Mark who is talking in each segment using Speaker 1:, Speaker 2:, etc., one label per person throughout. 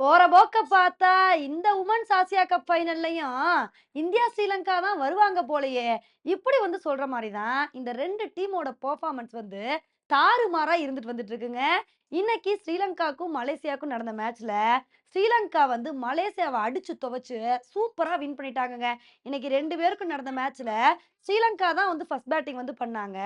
Speaker 1: போற போக்க பார்த்தா இந்த உமன்ஸ் ஆசியா கப் ஃபைனல்லையும் இந்தியா, ஸ்ரீலங்கா தான் வருவாங்க போலயே! இப்படி வந்து சொல்ற மாதிரி தான் இந்த ரெண்டு டீமோட பெர்ஃபார்மன்ஸ் வந்து தாறுமாறா இருந்துட்டு வந்துட்டு இருக்குங்க. இன்னைக்கு ஸ்ரீலங்காக்கும், மலேசியாவுக்கும் நடந்த மேட்ச்ல ஸ்ரீலங்கா வந்து மலேசியாவை அடிச்சு துவைச்சு சூப்பரா வின் பண்ணிட்டாங்கங்க. இன்னைக்கு ரெண்டு பேருக்கும் நடந்த மேட்ச்ல ஸ்ரீலங்கா தான் வந்து ஃபர்ஸ்ட் பேட்டிங் வந்து பண்ணாங்க.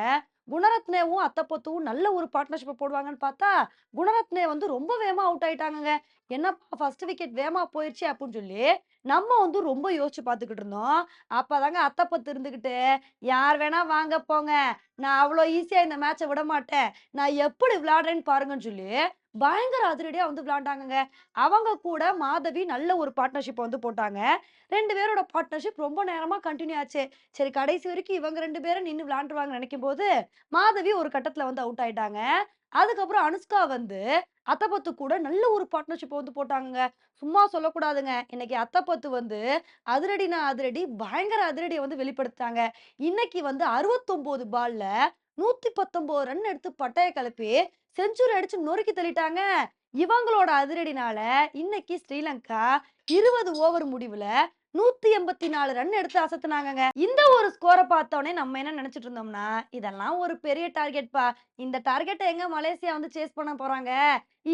Speaker 1: குணரத்னேவும், அத்தப்பத்துவும் நல்ல ஒரு பார்ட்னர்ஷிப்பை போடுவாங்கன்னு பார்த்தா, குணரத்னே வந்து ரொம்ப வேமா அவுட் ஆயிட்டாங்கங்க. என்னப்பா ஃபர்ஸ்ட் விக்கெட் வேமா போயிடுச்சு அப்படின்னு சொல்லி, நம்ம வந்து ரொம்ப யோசிச்சு பார்த்துக்கிட்டு இருந்தோம். அப்பதாங்க அத்தப்பத்து இருந்துக்கிட்டு "யார் வேணா வாங்க போங்க. நான் அவ்வளோ ஈஸியா இந்த மேட்ச்சை விட மாட்டேன் நான் எப்படி விளையாடுறேன்னு பாருங்கன்னு" சொல்லி பயங்கர அதிரடியா வந்து விளாண்டாங்க அவங்க கூட மாதவி நல்ல ஒரு பார்ட்னர்ஷிப் வந்து போட்டாங்க. ரெண்டு பேரோட பார்ட்னர்ஷிப் ரொம்ப நேரமா கண்டினியூ ஆச்சு. சரி கடைசி வரைக்கும் இவங்க ரெண்டு பேரும் விளாண்டுருவாங்க நினைக்கும் போது மாதவி ஒரு கட்டத்துல வந்து அவுட் ஆயிட்டாங்க. அதுக்கப்புறம் அனுஷ்கா வந்து அத்தப்பத்து கூட நல்ல ஒரு பார்ட்னர்ஷிப் வந்து போட்டாங்க சும்மா சொல்லக்கூடாதுங்க. இன்னைக்கு அத்தப்பத்து வந்து அதிரடினா அதிரடி, பயங்கர அதிரடியை வந்து வெளிப்படுத்தாங்க இன்னைக்கு வந்து 69 பால்ல 119 ரன் எடுத்து பட்டைய கலப்பி செஞ்சுரி அடிச்சு நொறுக்கி தள்ளிட்டாங்க. இவங்களோட அதிரடினால இன்னைக்கு ஸ்ரீலங்கா 20 ஓவர் முடிவுல 184 ரன் எடுத்து அசத்துனாங்கங்க. இந்த ஒரு ஸ்கோரை பார்த்தோன்னே நம்ம என்ன நினைச்சிட்டு இருந்தோம்னா, இதெல்லாம் ஒரு பெரிய டார்கெட்ப்பா. இந்த டார்கெட்டை எங்க மலேசியா வந்து சேஸ் பண்ண போறாங்க.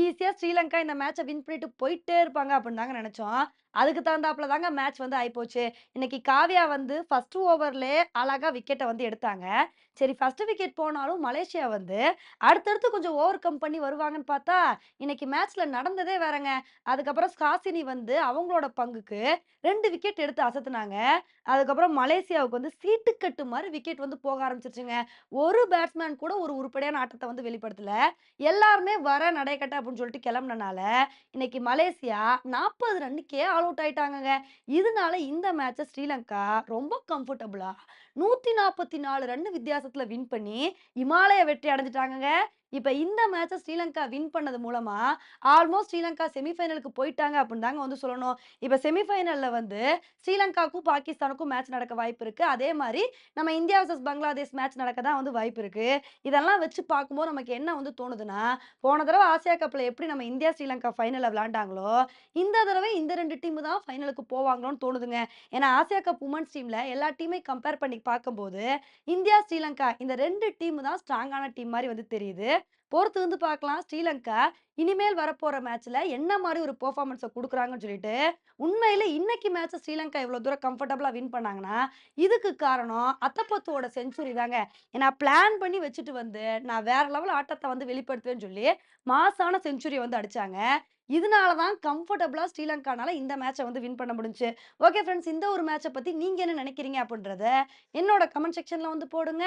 Speaker 1: ஈஸியா ஸ்ரீலங்கா இந்த மேட்சை வின் பண்ணிட்டு போயிட்டே இருப்பாங்க அப்படின்னு தாங்க நினைச்சோம் அதுக்கு தகுந்தாப்புல தாங்க மேட்ச் வந்து ஆயிப்போச்சு. இன்னைக்கு காவ்யா வந்து ஃபர்ஸ்ட் ஓவர்ல அழகா விக்கெட்டை வந்து எடுத்தாங்க. சரி ஃபர்ஸ்ட் விக்கெட் போனாலும் மலேசியா வந்து அடுத்தடுத்து கொஞ்சம் ஓவர் கம் பண்ணி வருவாங்கன்னு பார்த்தா, இன்னைக்கு மேட்ச்ல நடந்ததே வேறங்க. அதுக்கப்புறம் ஸ்காசினி வந்து அவங்களோட பங்குக்கு ரெண்டு விக்கெட் எடுத்து அசத்துனாங்க. அதுக்கப்புறம் மலேசியாவுக்கு வந்து சீட்டுக்கட்டு மாதிரி விக்கெட் வந்து போக ஆரம்பிச்சிருச்சுங்க ஒரு பேட்ஸ்மேன் கூட ஒரு உருப்படியான ஆட்டத்தை வந்து வெளிப்படுத்தல. எல்லாருமே வர நடைக்கட்ட அப்படின்னு சொல்லிட்டு கிளம்புனனால இன்னைக்கு மலேசியா 40 ரன்னுக்கே ஆல் அவுட் ஆயிட்டாங்க இதனால இந்த மேட்சை ஸ்ரீலங்கா ரொம்ப கம்ஃபர்டபுளா 144 ரன் வித்தியாசத்துல வின் பண்ணி இமாலய வெற்றி அடைஞ்சிட்டாங்க இப்போ இந்த மேட்சை ஸ்ரீலங்கா வின் பண்ணது மூலமா, ஆல்மோஸ்ட் ஸ்ரீலங்கா செமி ஃபைனலுக்கு போயிட்டாங்க அப்படின்னு தாங்க வந்து சொல்லணும். இப்போ செமிஃபைனலில் வந்து ஸ்ரீலங்காவுக்கும், பாகிஸ்தானுக்கும் மேட்ச் நடக்க வாய்ப்பு இருக்கு. அதே மாதிரி நம்ம இந்தியா வர்சஸ் பங்களாதேஷ் மேட்ச் நடக்க தான் வந்து வாய்ப்பு இருக்கு. இதெல்லாம் வச்சு பார்க்கும்போது நமக்கு என்ன வந்து தோணுதுன்னா, போன தடவை ஆசியா கப்பில் எப்படி நம்ம இந்தியா, ஸ்ரீலங்கா ஃபைனலில் விளையாண்டாங்களோ, இந்த தடவை இந்த ரெண்டு டீம் தான் ஃபைனலுக்கு போவாங்களோன்னு தோணுதுங்க. ஏன்னா ஆசியா கப் உமன்ஸ் டீமில் எல்லா டீமையும் கம்பேர் பண்ணி பார்க்கும்போது, இந்தியா, ஸ்ரீலங்கா இந்த ரெண்டு டீம் தான் ஸ்ட்ராங்கான டீம் மாதிரி வந்து தெரியுது. பொறுத்து வந்து பார்க்கலாம். ஸ்ரீலங்கா இனிமேல் வரப்போற மேட்ச்ல என்ன மாதிரி ஒரு பெர்ஃபார்மன்ஸை கொடுக்குறாங்கன்னு சொல்லிட்டு, உண்மையில இன்னைக்கு மேட்ச ஸ்ரீலங்கா இவ்வளவு தூரம் கம்ஃபர்டபுளா வின் பண்ணாங்கன்னா, இதுக்கு காரணம் அத்தப்பத்துவோட செஞ்சுரி தாங்க. ஏன்னா பிளான் பண்ணி வச்சுட்டு வந்து, நான் வேற லெவல் ஆட்டத்தை வந்து வெளிப்படுத்துவேன்னு சொல்லி, மாசான செஞ்சுரியை வந்து அடிச்சாங்க. இதனால தான் கம்ஃபர்டபுளா ஸ்ரீலங்கானால இந்த மேட்சை வந்து வின் பண்ண முடிஞ்சுச்சு. ஓகே ஃப்ரெண்ட்ஸ் இந்த ஒரு மேட்சை பத்தி நீங்க என்ன நினைக்கிறீங்க அப்படின்றத என்னோட கமெண்ட் செக்ஷன்ல வந்து போடுங்க.